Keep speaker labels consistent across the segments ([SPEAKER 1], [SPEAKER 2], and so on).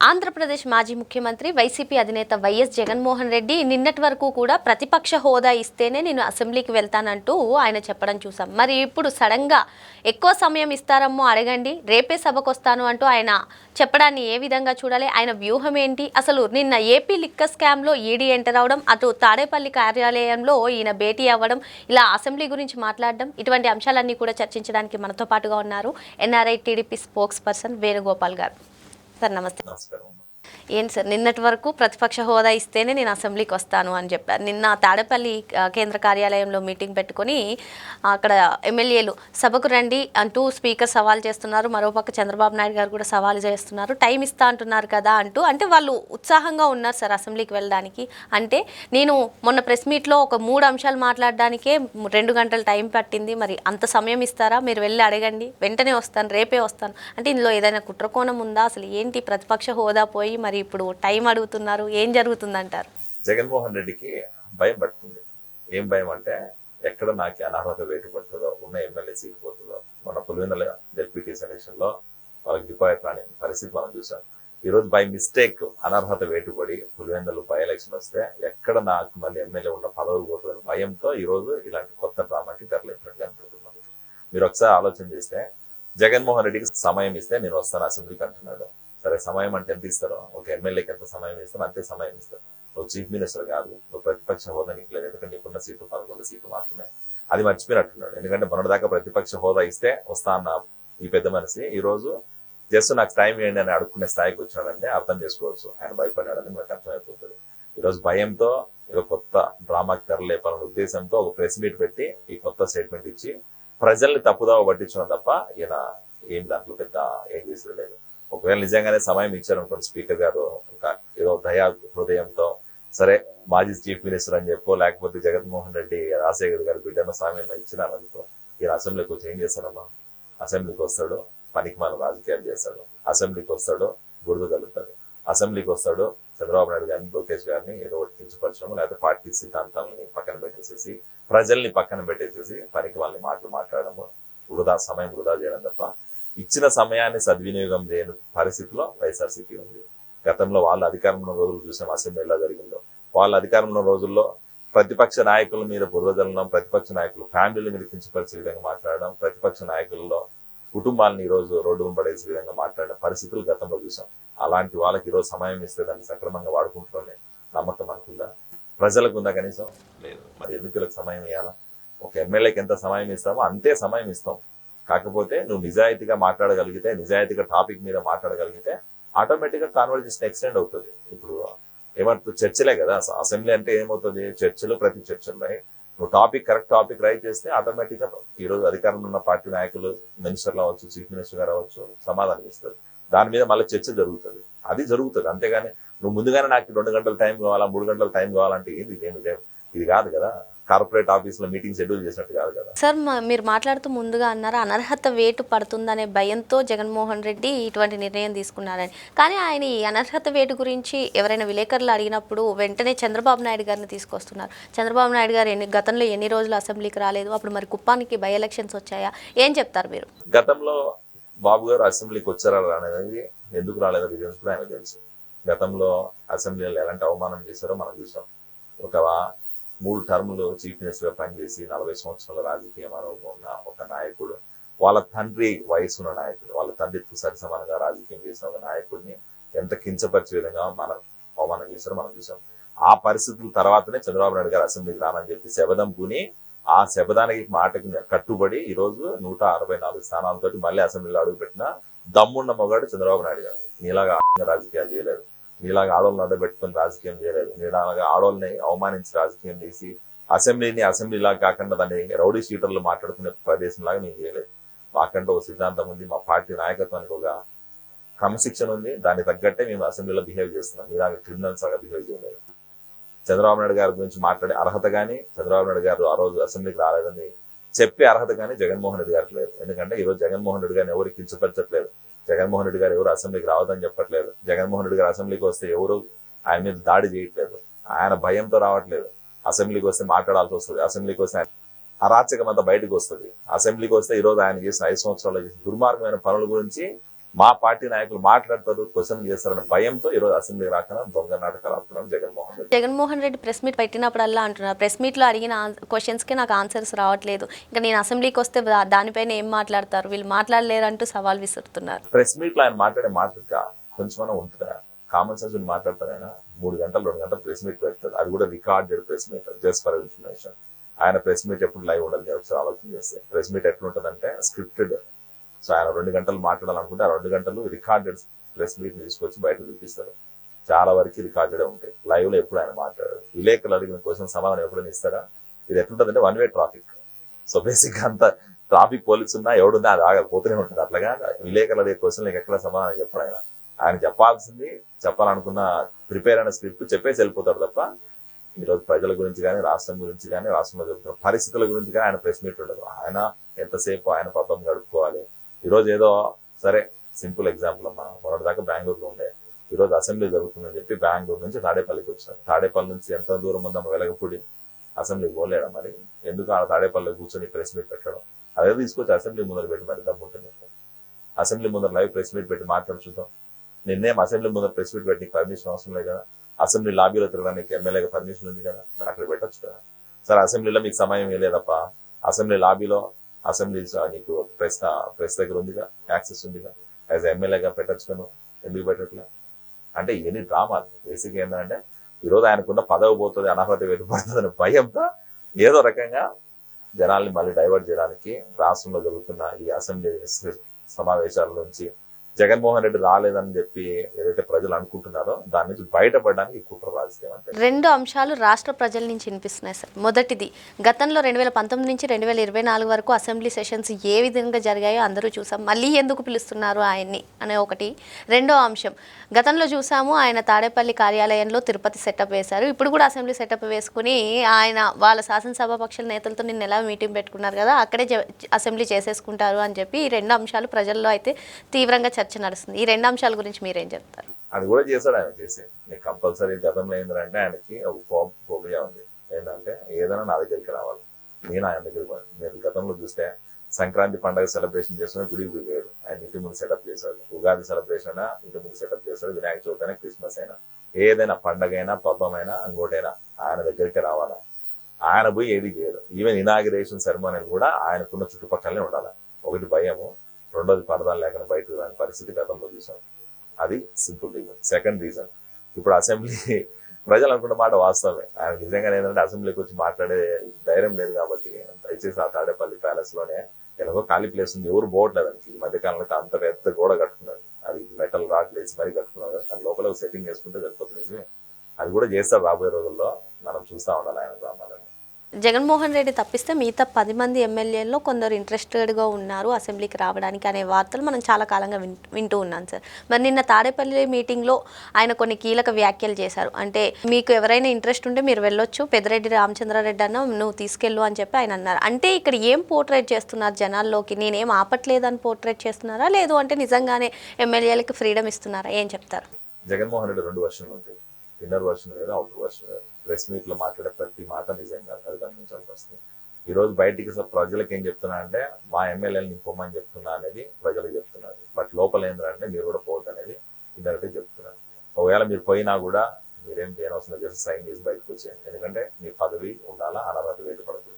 [SPEAKER 1] Andhra Pradesh మాజీ ముఖ్యమంత్రి YCP అధినేత వైఎస్ జగన్మోహన్ రెడ్డి నిన్నటి వరకు కూడా ప్రతిపక్ష హోదా ఇస్తేనే నేను అసెంబ్లీకి వెళ్తానంటూ ఆయన చెప్పడం చూసాం. మరి ఇప్పుడు సడన్గా ఎక్కువ సమయం ఇస్తారమ్మో అడగండి రేపే సభకు వస్తాను అంటూ ఆయన చెప్పడాన్ని ఏ విధంగా చూడాలి ఆయన వ్యూహం ఏంటి? అసలు నిన్న ఏపీ లిక్కర్ స్కామ్లో ఈడీ ఎంటర్ అవడం అటు తాడేపల్లి కార్యాలయంలో ఈయన భేటీ అవ్వడం ఇలా అసెంబ్లీ గురించి మాట్లాడడం ఇటువంటి అంశాలన్నీ కూడా చర్చించడానికి మనతో పాటుగా ఉన్నారు. NRI TDP spokesperson Venugopal garu. Sir నమస్తే
[SPEAKER 2] నమస్కారం
[SPEAKER 1] ఏంటి సార్ నిన్నటి వరకు ప్రతిపక్ష హోదా ఇస్తేనే నేను అసెంబ్లీకి వస్తాను అని చెప్పారు. నిన్న తాడేపల్లి కేంద్ర కార్యాలయంలో మీటింగ్ పెట్టుకొని అక్కడ ఎమ్మెల్యేలు సభకు రండి అంటూ స్పీకర్ సవాల్ చేస్తున్నారు. మరోపక్క చంద్రబాబు నాయుడు గారు కూడా సవాల్ చేస్తున్నారు. టైం ఇస్తా అంటున్నారు కదా అంటూ అంటే వాళ్ళు ఉత్సాహంగా ఉన్నారు సార్ అసెంబ్లీకి వెళ్ళడానికి. అంటే నేను మొన్న ప్రెస్ మీట్లో ఒక మూడు అంశాలు మాట్లాడడానికే రెండు గంటల టైం పట్టింది. మరి అంత సమయం ఇస్తారా? మీరు వెళ్ళి అడగండి. వెంటనే వస్తాను రేపే వస్తాను. అంటే ఇందులో ఏదైనా కుట్రకోణం ఉందా? అసలు ఏంటి ప్రతిపక్ష హోదా పోయి మరి ఇప్పుడు టైం అడుగుతున్నారు ఏం జరుగుతుందంటారు?
[SPEAKER 2] జగన్మోహన్ రెడ్డికి భయం పడుతుంది. ఏం భయం అంటే ఎక్కడ నాకు అనర్హత వేటు పడుతుందో ఉన్న ఎమ్మెల్యే సీట్ పోతుందో మన పులివెందుల డెప్యూటీ సెలక్షన్లో వాళ్ళకి డిపాజిట్ రాని పరిస్థితి మనం చూసాం. ఈ రోజు బై మిస్టేక్ అనర్హత వేటుపడి పులివెందులు బై ఎలక్షన్ వస్తే ఎక్కడ నాకు మళ్ళీ ఎమ్మెల్యే ఉన్న పదవులు పోతుందని భయంతో ఈ రోజు ఇలాంటి కొత్త డ్రామాకి తెరలేపినట్టు అనుకుంటున్నాను మీరు ఒకసారి ఆలోచన చేస్తే జగన్మోహన్ రెడ్డికి సమయం ఇస్తే నేను వస్తాను అసెంబ్లీకి అంటున్నాడు. సరే సమయం అంటే ఎంత ఇస్తారో? ఒక ఎమ్మెల్యేకి ఎంత సమయం ఇస్తారో? అంతే సమయం ఇస్తారు. నువ్వు చీఫ్ మినిస్టర్ కాదు నువ్వు ప్రతిపక్ష హోదా నీకు లేదు. ఎందుకంటే నీకున్న సీట్లు పదకొండు సీట్లు మాత్రమే. అది మర్చిపోయినట్టున్నాడు. ఎందుకంటే మొన్నటిదాకా ప్రతిపక్ష హోదా ఇస్తే వస్తా అన్న ఈ పెద్ద మనిషి ఈ రోజు జస్ట్ నాకు టైం ఏంటి అని అడుక్కునే స్థాయికి వచ్చాడంటే అర్థం చేసుకోవచ్చు. ఆయన భయపడ్డాడని మనకు అర్థమైపోతుంది. ఈరోజు భయంతో ఇక కొత్త డ్రామాకి తెరలేపాలనే ఉద్దేశంతో ఒక ప్రెస్ మీట్ పెట్టి ఈ కొత్త స్టేట్మెంట్ ఇచ్చి ప్రజల్ని తప్పుదావ పట్టించడం తప్ప ఈయన ఏం దాంట్లో పెద్ద ఏం చేసేది లేదు. ఒకవేళ నిజంగానే సమయం ఇచ్చారనుకోండి స్పీకర్ గారు ఒక ఏదో దయా హృదయంతో సరే మాజీ చీఫ్ మినిస్టర్ అని చెప్పుకో లేకపోతే జగన్మోహన్ రెడ్డి రాజశేఖర్ గారి బిడ్డను సమయం ఇచ్చినారనుకో ఈయన అసెంబ్లీకి వచ్చి ఏం చేస్తాడమ్మా? అసెంబ్లీకి వస్తాడు పనికి మనం రాజకీయాలు చేస్తాడు అసెంబ్లీకి వస్తాడు గుర్తు కలుగుతాడు అసెంబ్లీకి వస్తాడు చంద్రబాబు నాయుడు గారిని లోకేష్ గారిని ఏదో ఒకటి కించపరచడం లేకపోతే పార్టీ సిద్ధాంతాలని పక్కన పెట్టేసేసి ప్రజల్ని పక్కన పెట్టేసేసి పనికి వాళ్ళని మాటలు మాట్లాడము వృధా సమయం వృధా చేయడం తప్ప ఇచ్చిన సమయాన్ని సద్వినియోగం చేయని పరిస్థితిలో వైఎస్ఆర్సీపీ ఉంది. గతంలో వాళ్ళ అధికారంలో రోజులు చూసాం అసెంబ్లీలో జరిగిందో. వాళ్ళ అధికారంలో రోజుల్లో ప్రతిపక్ష నాయకుల మీద బురద ప్రతిపక్ష నాయకులు ఫ్యామిలీల మీద కించపరిచే విధంగా మాట్లాడడం ప్రతిపక్ష నాయకుల్లో కుటుంబాలను ఈరోజు రోజు రోడ్డు పడేసే విధంగా మాట్లాడిన పరిస్థితులు గతంలో చూసాం. అలాంటి వాళ్ళకి ఈరోజు రోజు సమయం ఇస్తే దాన్ని సక్రమంగా వాడుకుంటున్నానే నమ్మకం అనుకుందా ప్రజలకు ఉందా కనీసం? లేదు. మరి ఎందుకు సమయం ఇవ్వాలా ఒక ఎమ్మెల్యేకి ఎంత సమయం ఇస్తామో అంతే సమయం ఇస్తాం. కాకపోతే నువ్వు నిజాయితీగా మాట్లాడగలిగితే నిజాయితీగా టాపిక్ మీద మాట్లాడగలిగితే ఆటోమేటిక్గా కాన్వర్జేషన్ ఎక్స్టెండ్ అవుతుంది. ఇప్పుడు ఏమంటుంది చర్చలే కదా అసెంబ్లీ అంటే ఏమవుతుంది? చర్చలు ప్రతి చర్చలు నువ్వు టాపిక్ కరెక్ట్ టాపిక్ రైట్ చేస్తే ఆటోమేటిక్గా ఈరోజు ఈ రోజు అధికారంలో ఉన్న పార్టీ నాయకులు మినిస్టర్లు అవ్వచ్చు చీఫ్ మినిస్టర్ గారు అవ్వచ్చు సమాధానం ఇస్తారు. దాని మీద మళ్ళీ చర్చ జరుగుతుంది. అది జరుగుతుంది. అంతేగాని నువ్వు ముందుగానే నాకు రెండు గంటల టైం కావాలా మూడు గంటల టైం కావాలంటే ఏంది? ఇదేమి లేదు ఇది కాదు కదా. కార్పొరేట్ ఆఫీస్లో మీటింగ్ షెడ్యూల్ చేసినట్టు కాదు
[SPEAKER 1] సార్ మీరు మాట్లాడుతూ ముందుగా అన్నారు అనర్హత వేటు పడుతుందనే భయంతో జగన్మోహన్ రెడ్డి ఇటువంటి నిర్ణయం తీసుకున్నారని. కానీ ఆయన ఈ అనర్హత వేటు గురించి ఎవరైనా విలేకరులు అడిగినప్పుడు వెంటనే చంద్రబాబు నాయుడు గారిని తీసుకొస్తున్నారు. చంద్రబాబు నాయుడు గారు ఎన్ని గతంలో ఎన్ని రోజులు అసెంబ్లీకి రాలేదు. అప్పుడు మరి కుప్పానికి బై ఎలక్షన్స్ వచ్చాయా? ఏం చెప్తారు మీరు?
[SPEAKER 2] గతంలో బాబు గారు అసెంబ్లీకి వచ్చారా రానేది ఎందుకు రాలేదో రీజన్స్ కూడా ఆయన తెలుసు. గతంలో అసెంబ్లీలో ఎలాంటి అవమానం చేశారో మనం చూసాం. ఒక మూడు టర్ములు చీఫ్ మినిస్టర్గా పనిచేసి నలభై సంవత్సరాల రాజకీయ అనుభవం ఉన్న ఒక నాయకుడు వాళ్ళ తండ్రి వయసు ఉన్న నాయకుడు వాళ్ళ తండ్రితో సరి సమానంగా రాజకీయం చేసిన ఒక నాయకుడిని ఎంత కించపరిచే విధంగా మనం అవమానం చేశారో మనం చూసాం ఆ పరిస్థితుల తర్వాతనే చంద్రబాబు నాయుడు గారు అసెంబ్లీకి రానని చెప్పి శబదం పూని ఆ శబదానికి మాటకి కట్టుబడి ఈ రోజు నూట అరవై నాలుగు స్థానాలతోటి మళ్ళీ అసెంబ్లీలో అడుగుపెట్టిన దమ్మున్న మొగాడు చంద్రబాబు నాయుడు గారు. నీలాగా రాజకీయాలు చేయలేదు. నీలాగా ఆడవాళ్ళని అడ్డబెట్టుకుని రాజకీయం చేయలేదు. నీలాగా ఆడవాళ్ళని అవమానించి రాజకీయం చేసి అసెంబ్లీని అసెంబ్లీలా కాకుండా దాన్ని రౌడీ షీటర్లు మాట్లాడుకునే ప్రదేశంలాగా నేను చేయలేదు. మాకంటే ఒక సిద్ధాంతం ఉంది మా పార్టీ నాయకత్వానికి ఒక క్రమశిక్షణ ఉంది. దానికి తగ్గట్టే మేము అసెంబ్లీలో బిహేవ్ చేస్తున్నాం. మీలాగా క్రిమినల్స్ లాగా బిహేవ్ చేయలేదు. చంద్రబాబు నాయుడు గారి గురించి మాట్లాడే అర్హత కానీ చంద్రబాబు నాయుడు గారు ఆ రోజు అసెంబ్లీకి రాలేదని చెప్పే అర్హత కానీ జగన్మోహన్ రెడ్డి గారికి లేదు. ఎందుకంటే ఈ రోజు జగన్మోహన్ రెడ్డి గారిని ఎవరు కించపరచట్లేదు. జగన్మోహన్ రెడ్డి గారు ఎవరు అసెంబ్లీకి రావద్దని చెప్పట్లేదు. జగన్మోహన్ రెడ్డి గారు అసెంబ్లీకి వస్తే ఎవరు ఆయన మీద దాడి చేయట్లేదు. ఆయన భయంతో రావట్లేదు. అసెంబ్లీకి వస్తే మాట్లాడాల్సి వస్తుంది. అసెంబ్లీకి వస్తే ఆయన అరాచకం అంతా బయటకు వస్తుంది. అసెంబ్లీకి వస్తే ఈ రోజు ఆయన చేసిన ఐదు సంవత్సరాలు చేసిన దుర్మార్గమైన పనుల గురించి మా పార్టీ నాయకులు మాట్లాడతారు క్వశ్చన్ చేస్తారన్న భయంతో ఈరోజు అసెంబ్లీ రాకుండా దొంగ నాటకాలు ఆడుతున్నారు జగన్మోహన్ రెడ్డి.
[SPEAKER 1] జగన్మోహన్ రెడ్డి ప్రెస్ మీట్ పెట్టినప్పుడల్లా అంటున్నారు. ప్రెస్ మీట్లో అడిగిన క్వశ్చన్స్కి నాకు ఆన్సర్స్ రావట్లేదు. ఇంకా నేను అసెంబ్లీకి వస్తే దానిపైన ఏం మాట్లాడతారు? వీళ్ళు మాట్లాడలేరంటూ సవాల్ విసురుతున్నారు.
[SPEAKER 2] ప్రెస్ మీట్లో ఆయన మాట్లాడే మాట కొంచెమైనా ఉంటుందా? కామన్ సెన్స్ మాట్లాడతారు ఆయన. మూడు గంటలు రెండు గంటలు ప్రెస్ మీట్ పెడతారు. అది కూడా recorded press meet just for information. ఆయన ప్రెస్ మీట్ ఎప్పుడు లైవ్ ఉండదు ఒకసారి ఆలోచన చేస్తే. ప్రెస్ మీట్ ఎట్లుంటదంటే స్క్రిప్టెడ్ సో ఆయన రెండు గంటలు మాట్లాడాలనుకుంటే ఆ రెండు గంటలు రికార్డెడ్ ప్రెస్ మీట్ తీసుకొచ్చి బయట చూపిస్తారు. చాలా వరకు రికార్డెడ్ ఉంటాయి. లైవ్లో ఎప్పుడు ఆయన మాట్లాడారు. విలేకరులు అడిగిన క్వశ్చన్ సమాధానం ఎప్పుడైనా ఇస్తారా ఇది ఎట్లుంటుందంటే one way traffic so basic అంత ట్రాఫిక్ పోలీస్ ఉన్నా ఎవడున్నా అది ఆగకపోతూనే ఉంటుంది అట్లాగా విలేకరులు అడిగే క్వశ్చన్ ఎక్కడ సమాధానం చెప్పడం ఆయన. ఆయన చెప్పాల్సింది చెప్పాలనుకున్న ప్రిపేర్ అయిన స్క్రిప్ట్ చెప్పేసి వెళ్ళిపోతాడు తప్ప ఈరోజు ప్రజల గురించి కానీ రాష్ట్రం గురించి కానీ రాష్ట్రంలో జరుగుతున్న పరిస్థితుల గురించి కానీ ఆయన ప్రెస్ మీట్ ఉండదు. ఆయన ఎంతసేపు ఆయన పబ్బం గడుపుకోవాలి? ఈరోజు ఏదో సరే సింపుల్ ఎగ్జాంపుల్ అమ్మా. మొన్నటిదాకా బెంగళూరులో ఉండే. ఈరోజు అసెంబ్లీ జరుగుతుందని చెప్పి బెంగళూరు నుంచి తాడేపల్లికి వచ్చారు. తాడేపల్లి నుంచి ఎంత దూరం ఉందమ్మా వెలగపూడి అసెంబ్లీ పోలేడా మరి? ఎందుకు ఆ తాడేపల్లి కూర్చొని ప్రెస్ మీట్ పెట్టడం? అదే తీసుకొచ్చి అసెంబ్లీ ముందర పెట్టి మరి దమ్ముంటుంది అసెంబ్లీ ముందర లైవ్ ప్రెస్ మీట్ పెట్టి మాట్లాడి చూద్దాం. నిన్నేం అసెంబ్లీ ముందర ప్రెస్ మీట్ పెట్టి పర్మిషన్ అవసరం లేదు కదా? అసెంబ్లీ లాబీలో తిరగడానికి ఎమ్మెల్యేగా పర్మిషన్ ఉంది కదా? మరి అక్కడ పెట్టచ్చు కదా. సరే అసెంబ్లీలో మీకు సమయం లేదప్ప? అసెంబ్లీ లాబీలో అసెంబ్లీ నీకు ప్రెస్ ప్రెస్ దగ్గర ఉందిగా యాక్సెస్ ఉందిగా. యాజ్ ఎమ్మెల్యేగా పెట్టచ్చు ఎందుకు పెట్టట్లే? అంటే ఎన్ని డ్రామాలు. బేసిక్గా ఏంటంటే ఈరోజు ఆయనకున్న పదవి పోతుంది అనర్హత వెతుపడుతుంది అనే భయంతో ఏదో రకంగా జనాల్ని మళ్ళీ డైవర్ట్ చేయడానికి రాష్ట్రంలో జరుగుతున్న ఈ అసెంబ్లీ సమావేశాల నుంచి జగన్మోహన్ రెడ్డి రాలేదని చెప్పి ఏదైతే ప్రజలు అనుకుంటున్నారో దాని నుంచి బయటపడడానికి కుట్ర రాజకీయం అంటే
[SPEAKER 1] రెండు అంశాలు రాష్ట్ర ప్రజల నుంచి వినిపిస్తున్నాయి సార్. మొదటిది గతంలో రెండు వేల పంతొమ్మిది నుంచి రెండు వేల ఇరవై నాలుగు వరకు అసెంబ్లీ సెషన్స్ ఏ విధంగా జరిగాయో అందరూ చూసాం. మళ్ళీ ఎందుకు పిలుస్తున్నారు ఆయన్ని అనే ఒకటి. రెండో అంశం గతంలో చూసాము ఆయన తాడేపల్లి కార్యాలయంలో తిరుపతి సెటప్ వేశారు. ఇప్పుడు కూడా అసెంబ్లీ సెటప్ వేసుకుని ఆయన వాళ్ళ శాసనసభ పక్షాల నేతలతో నిన్న ఎలా మీటింగ్ పెట్టుకున్నారు కదా అక్కడే అసెంబ్లీ చేసేసుకుంటారు అని చెప్పి ఈ రెండు అంశాలు ప్రజల్లో అయితే తీవ్రంగా చర్చ నడుస్తుంది. ఈ రెండు అంశాల గురించి మీరేం చెప్తారు?
[SPEAKER 2] అది కూడా చేశాడు ఆయన చేసి నీకు కంపల్సరీ గతంలో ఏంటంటే ఆయనకి ఒక ఫో- ఫోబియా ఉంది. ఏంటంటే ఏదైనా నా దగ్గరికి రావాలి. నేను ఆయన దగ్గరికి పోను. మీరు గతంలో చూస్తే సంక్రాంతి పండుగ సెలబ్రేషన్ చేసుకుని గుడికి పోయాడు. ఆయన ఇంటి ముందు సెటప్ చేశాడు. ఉగాది సెలబ్రేషన్ అయినా ఇంటి ముందు సెటప్ చేశాడు. వినాయక చవితి అయినా క్రిస్మస్ అయినా ఏదైనా పండగ అయినా పబ్బమైనా ఇంకోటైనా ఆయన దగ్గరికి రావాలా. ఆయన పోయి ఏది చేయడు. ఈవెన్ ఇనాగ్రేషన్ సెరమనీ కూడా ఆయనకున్న చుట్టుపక్కలనే ఉండాలి. ఒకటి భయము రెండోది పరదాలు లేకుండా బయటకు రాని పరిస్థితి గతంలో చూసాం. అది సింపుల్ రీజన్. సెకండ్ రీజన్ ఇప్పుడు అసెంబ్లీ ప్రజలు అనుకున్న మాట వాస్తవమే. ఆయన నిజంగా ఏంటంటే అసెంబ్లీకి వచ్చి మాట్లాడే ధైర్యం లేదు కాబట్టి దయచేసి ఆ తాడేపల్లి ప్యాలెస్లోనే ఎలాగో ఖాళీ ప్లేస్ ఉంది. ఎవరు పోవట్లేదు దానికి ఈ మధ్య కాలంలో అంత పెద్ద గోడ కట్టుకున్నారు. అది మెటల్ రాడ్ వేసి మరీ కట్టుకున్నారు దాని లోపల సెట్టింగ్ వేసుకుంటే సరిపోతుంది. అది కూడా చేస్తారు రాబోయే రోజుల్లో. మనం చూస్తా ఉండాలి ఆయన
[SPEAKER 1] జగన్మోహన్ రెడ్డి తప్పిస్తే మిగతా పది మంది ఎమ్మెల్యేల్లో కొందరు ఇంట్రెస్టెడ్గా ఉన్నారు అసెంబ్లీకి రావడానికి అనే వార్తలు మనం చాలా కాలంగా విన్ వింటూ ఉన్నాం సార్. మరి నిన్న తాడేపల్లి మీటింగ్లో ఆయన కొన్ని కీలక వ్యాఖ్యలు చేశారు. అంటే మీకు ఎవరైనా ఇంట్రెస్ట్ ఉంటే మీరు వెళ్ళొచ్చు పెద్దిరెడ్డి రామచంద్రారెడ్డి అన్న నువ్వు తీసుకెళ్ళు అని చెప్పి ఆయన అన్నారు. అంటే ఇక్కడ ఏం పోర్ట్రేట్ చేస్తున్నారు జనాల్లోకి? నేనేం ఆపట్లేదని పోర్ట్రేట్ చేస్తున్నారా? లేదు అంటే నిజంగానే ఎమ్మెల్యేలకు ఫ్రీడమ్ ఇస్తున్నారా? ఏం చెప్తారు?
[SPEAKER 2] జగన్మోహన్ రెడ్డి రెండు వర్షన్లు ఉంటాయి. ఇన్నర్ వర్షన్ వేరు అవుటర్ వర్షన్ వేరు ప్రెస్ మీట్లో మాట్లాడే ప్రతి మాట నిజంగా అది గమనించాల్సి వస్తుంది. ఈ రోజు బయటికి ప్రజలకు ఏం చెప్తున్నా అంటే మా ఎమ్మెల్యేలు నింపమని చెప్తున్నా అనేది ప్రజలకు చెప్తున్నారు. బట్ లోపల ఏంటంటే మీరు కూడా పోవద్దు అనేది ఇండైరెక్ట్ చెప్తున్నారు. ఒకవేళ మీరు పోయినా కూడా మీరేం చేయనవసరం చేసి సైన్ చేసి బయటకు వచ్చేయండి. ఎందుకంటే మీ పదవి ఉండాలా అనర్హత వేటుపడదు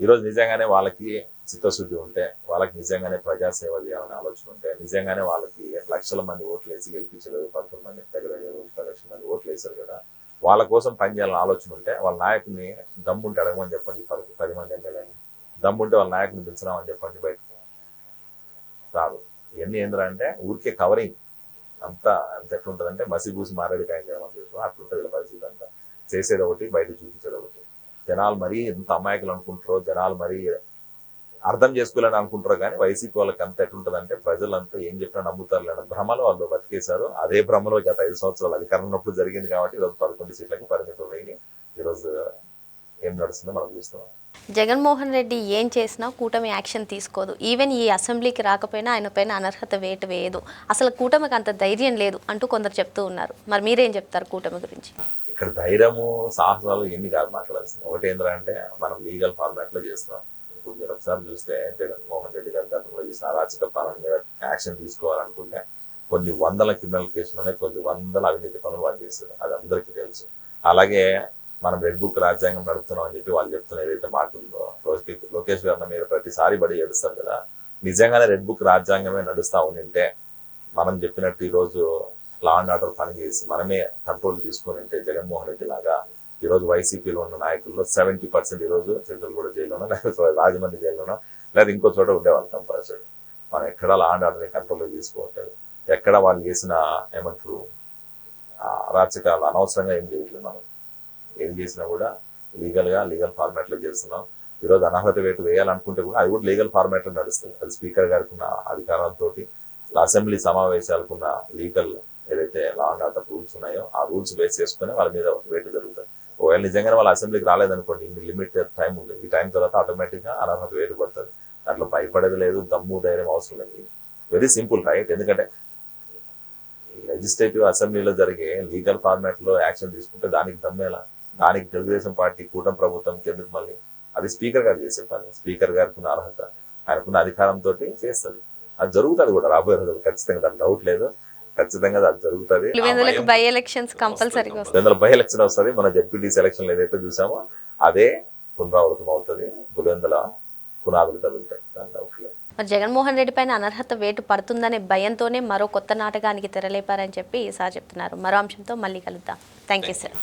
[SPEAKER 2] ఈరోజు నిజంగానే వాళ్ళకి చిత్తశుద్ధి ఉంటే వాళ్ళకి నిజంగానే ప్రజాసేవ చేయాలనే ఆలోచన ఉంటే నిజంగానే వాళ్ళకి లక్షల మంది ఓట్లు వేసి గెలిపించలేదు పదకొండు మంది దగ్గర దగ్గర లక్షల మంది ఓట్లు వేశారు కదా వాళ్ళ కోసం పనిచేయాలని ఆలోచన ఉంటే వాళ్ళ నాయకుడిని దమ్ముంటే అడగమని చెప్పండి పది పది మంది ఎమ్మెల్యేని. దమ్ముంటే వాళ్ళ నాయకుడిని పిలిచినామని చెప్పండి బయటకు. రాదు. ఇవన్నీ ఏంద్రా అంటే ఊరికే కవరింగ్ అంతా అంత ఎట్లుంటుందంటే మసి పూసి మారేడుకాయ చేయమని చెప్పి అట్లుంటది వీళ్ళ పరిస్థితి అంతా. చేసేది ఒకటి బయట చూపించేది ఒకటి. జనాలు మరీ ఎంత అమాయకులు అనుకుంటారో జనాలు మరీ అర్థం చేసుకోవాలని అనుకుంటారు కానీ వైసీపీ వాళ్ళకి అంత ఎట్లుంటదంటే ప్రజలంతా ఏం చెప్పినా నమ్ముతారు లేని భ్రమలో వాళ్ళు బతికేశారు. అదే భ్రమలో గత ఐదు సంవత్సరాలు అధికారం ఉన్నప్పుడు జరిగింది కాబట్టి ఈరోజు పదకొండు సీట్లకి పరిమితం అయ్యి ఈరోజు ఏం నడుస్తుందో మనం చూస్తున్నాం.
[SPEAKER 1] జగన్మోహన్ రెడ్డి ఏం చేసినా కూటమి యాక్షన్ తీసుకోదు. ఈవెన్ ఈ అసెంబ్లీకి రాకపోయినా ఆయన పైన అనర్హత వేటు వేయదు. అసలు కూటమికి అంత ధైర్యం లేదు అంటూ కొందరు చెప్తూ ఉన్నారు. మరి మీరేం చెప్తారు కూటమి గురించి?
[SPEAKER 2] ఇక్కడ ధైర్యము సాహసాలు ఎన్ని కాదు మాట్లాడాల్సింది. ఒకటి ఏంటంటే మనం లీగల్ ఫార్మాట్లో చేస్తున్నాం. ఇప్పుడు మీరు ఒకసారి చూస్తే జగన్మోహన్ రెడ్డి గారి గతంలో చేసిన అరాచక పాలన మీద యాక్షన్ తీసుకోవాలనుకుంటే కొన్ని వందల క్రిమినల్ కేసులోనే కొన్ని వందల అవినీతి పనులు వాళ్ళు చేస్తారు అది అందరికీ తెలుసు. అలాగే మనం రెడ్ బుక్ రాజ్యాంగం నడుపుతున్నాం అని చెప్పి వాళ్ళు చెప్తున్న ఏదైతే మాట ఉందో లోకేష్ గారి మీద ప్రతిసారి బడి ఏడుస్తారు కదా. నిజంగానే రెడ్ బుక్ రాజ్యాంగమే నడుస్తా ఉండింటే మనం చెప్పినట్టు ఈ రోజు లా అండ్ ఆర్డర్ పనిచేసి మనమే కంట్రోల్ తీసుకుని ఉంటే జగన్మోహన్ రెడ్డి లాగా ఈ రోజు వైసీపీలో ఉన్న నాయకుల్లో సెవెంటీ పర్సెంట్ ఈ రోజు చంద్రగూడ జైల్లోనో? లేకపోతే రాజమండ్రి జైల్లోనో? లేదా ఇంకో చోట ఉండేవాళ్ళు కంపల్సరీ. మనం ఎక్కడ లాండ్ ఆర్డర్ని కంట్రోల్లో తీసుకోవట్లేదు. ఎక్కడ వాళ్ళు చేసిన ఏమంటారు అరాచకాలు అనవసరంగా ఏం చేయట్లేదు మనం. ఏం చేసినా కూడా లీగల్గా లీగల్ ఫార్మాట్లో చేస్తున్నాం. ఈ రోజు అనర్హత వేటు వేయాలనుకుంటే కూడా అది కూడా లీగల్ ఫార్మాట్లో నడుస్తుంది. అది స్పీకర్ గారికి ఉన్న అధికారాలతో అసెంబ్లీ సమావేశాలకున్న లీగల్ ఏదైతే లా అండ్ ఆర్డర్ రూల్స్ ఉన్నాయో ఆ రూల్స్ బేస్ చేసుకుని వాళ్ళ మీద వేటు జరుగుతుంది. ఒకవేళ నిజంగానే వాళ్ళ అసెంబ్లీకి రాలేదనుకోండి ఇన్ని లిమిట్ టైం ఉంది. ఈ టైం తర్వాత ఆటోమేటిక్గా అనర్హత వేటు పడుతుంది. దాంట్లో భయపడేది లేదు దమ్ము ధైర్యం అవసరం లేదు. వెరీ సింపుల్ రైట్ ఎందుకంటే లెజిస్లేటివ్ అసెంబ్లీలో జరిగే లీగల్ ఫార్మాట్లో యాక్షన్ తీసుకుంటే దానికి దమ్మేలా దానికి తెలుగుదేశం పార్టీ కూటమి ప్రభుత్వం ఎందుకు మళ్ళీ అది స్పీకర్ గారు చేసే పని. స్పీకర్ గారికున్న అర్హత ఆయనకున్న అధికారంతో చేస్తుంది. అది జరుగుతుంది కూడా రాబోయే రోజులు ఖచ్చితంగా దాని డౌట్ లేదు. ఖచ్చితంగా అది జరుగుతుంది.
[SPEAKER 1] బై ఎలక్షన్స్ కంపల్సరీగా వస్తాయి
[SPEAKER 2] పులివెందుల బై ఎలక్షన్ వస్తుంది. మన జడ్పీటీసీ ఎలక్షన్ ఏదైతే చూసామో అదే పునరావృతం అవుతుంది. పులివెందుల పునాదులు కదులుతాయి దాని డౌట్ లేదు.
[SPEAKER 1] మరి జగన్మోహన్ రెడ్డి పైన అనర్హత వేటు పడుతుందనే భయంతోనే మరో కొత్త నాటకానికి తెరలేపారని చెప్పి సార్ చెప్తున్నారు. మరో అంశంతో మళ్ళీ కలుద్దాం. Thank you sir